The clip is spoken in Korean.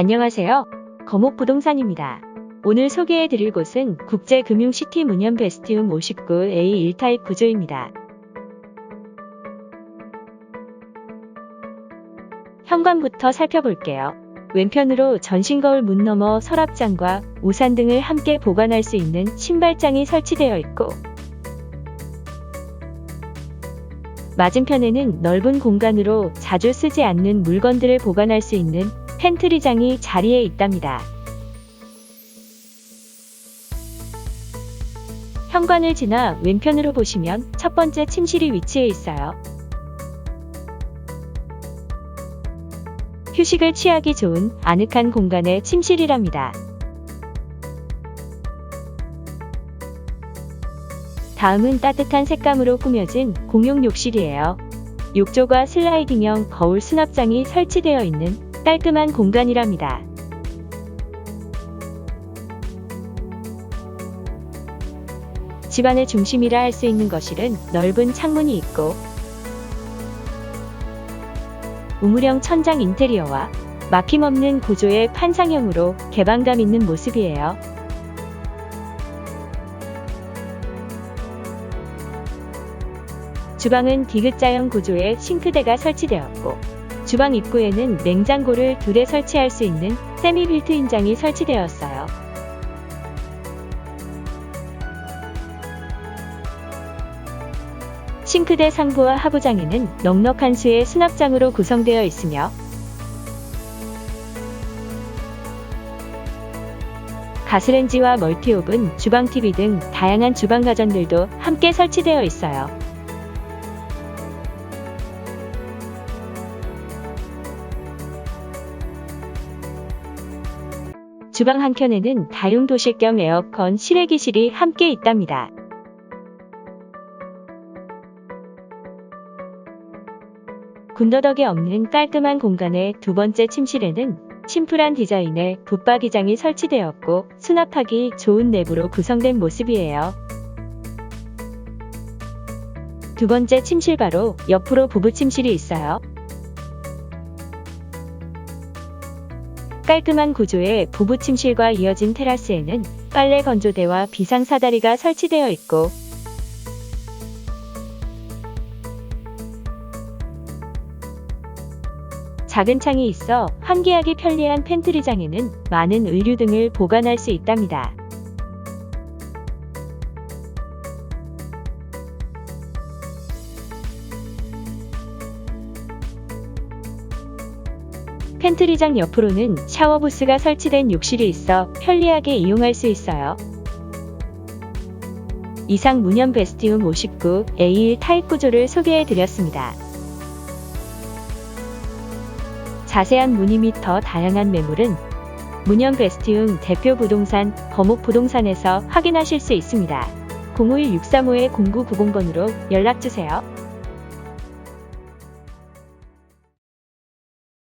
안녕하세요. 거목부동산입니다. 오늘 소개해드릴 곳은 국제금융시티 문현 베스티움 59A 1타입 구조입니다. 현관부터 살펴볼게요. 왼편으로 전신거울 문 너머 서랍장과 우산 등을 함께 보관할 수 있는 신발장이 설치되어 있고 맞은편에는 넓은 공간으로 자주 쓰지 않는 물건들을 보관할 수 있는 팬트리장이 자리에 있답니다. 현관을 지나 왼편으로 보시면 첫 번째 침실이 위치해 있어요. 휴식을 취하기 좋은 아늑한 공간의 침실이랍니다. 다음은 따뜻한 색감으로 꾸며진 공용 욕실이에요. 욕조가 슬라이딩형 거울 수납장이 설치되어 있는 깔끔한 공간이랍니다. 집안의 중심이라 할 수 있는 거실은 넓은 창문이 있고 우물형 천장 인테리어와 막힘없는 구조의 판상형으로 개방감 있는 모습이에요. 주방은 디귿자형 구조의 싱크대가 설치되었고 주방 입구에는 냉장고를 둘에 설치할 수 있는 세미 빌트인 장이 설치되었어요. 싱크대 상부와 하부장에는 넉넉한 수의 수납장으로 구성되어 있으며 가스렌지와 멀티오븐, 주방 TV 등 다양한 주방 가전들도 함께 설치되어 있어요. 주방 한켠에는 다용도실 겸 에어컨 실외기실이 함께 있답니다. 군더더기 없는 깔끔한 공간의 두 번째 침실에는 심플한 디자인의 붙박이장이 설치되었고 수납하기 좋은 내부로 구성된 모습이에요. 두 번째 침실 바로 옆으로 부부 침실이 있어요. 깔끔한 구조의 부부 침실과 이어진 테라스에는 빨래 건조대와 비상 사다리가 설치되어 있고 작은 창이 있어 환기하기 편리한 팬트리장에는 많은 의류 등을 보관할 수 있답니다. 팬트리장 옆으로는 샤워 부스가 설치된 욕실이 있어 편리하게 이용할 수 있어요. 이상 문현 베스티움 59 A1 타입 구조를 소개해 드렸습니다. 자세한 문의 및 더 다양한 매물은 문현 베스티움 대표 부동산 거목 부동산에서 확인하실 수 있습니다. 051-635-0990번으로 연락주세요.